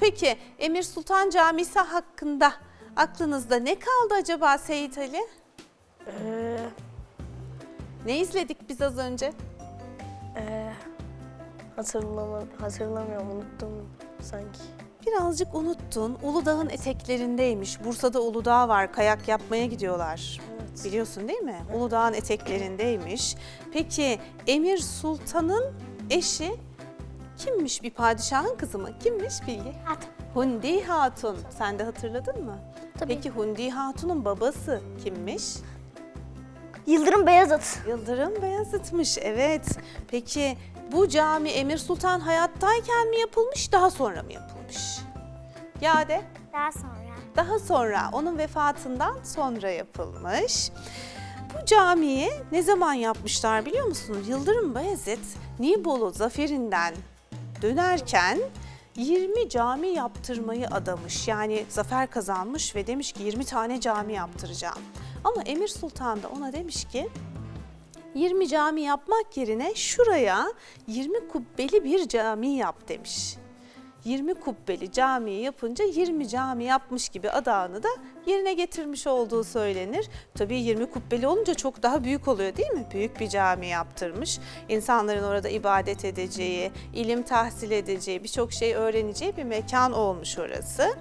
Peki Emir Sultan Camisi hakkında aklınızda ne kaldı acaba Seyit Ali? Ee, Ne izledik biz az önce? e, hatırlama, hatırlamıyorum, unuttum sanki. Birazcık unuttun. Uludağ'ın eteklerindeymiş. Bursa'da Uludağ var. Kayak yapmaya gidiyorlar. Evet. Biliyorsun değil mi? Uludağ'ın eteklerindeymiş. Peki Emir Sultan'ın eşi kimmiş? Bir padişahın kızı mı? Kimmiş Bilgi? Hatun. Hundi Hatun. Sen de hatırladın mı? Tabii. Peki Hundi Hatun'un babası kimmiş? Yıldırım Beyazıt. Yıldırım Beyazıt'mış evet. Peki bu cami Emir Sultan hayattayken mi yapılmış daha sonra mı yapılmış? Yade Daha sonra. daha sonra onun vefatından sonra yapılmış. Bu camiyi ne zaman yapmışlar biliyor musun? Yıldırım Bayezid Nibolu zaferinden dönerken 20 cami yaptırmayı adamış. Yani zafer kazanmış ve demiş ki 20 tane cami yaptıracağım. Ama Emir Sultan da ona demiş ki 20 cami yapmak yerine şuraya 20 kubbeli bir cami yap demiş. 20 kubbeli camiyi yapınca 20 cami yapmış gibi adağını da yerine getirmiş olduğu söylenir. Tabii 20 kubbeli olunca çok daha büyük oluyor değil mi? Büyük bir cami yaptırmış. İnsanların orada ibadet edeceği, ilim tahsil edeceği, birçok şey öğreneceği bir mekan olmuş orası.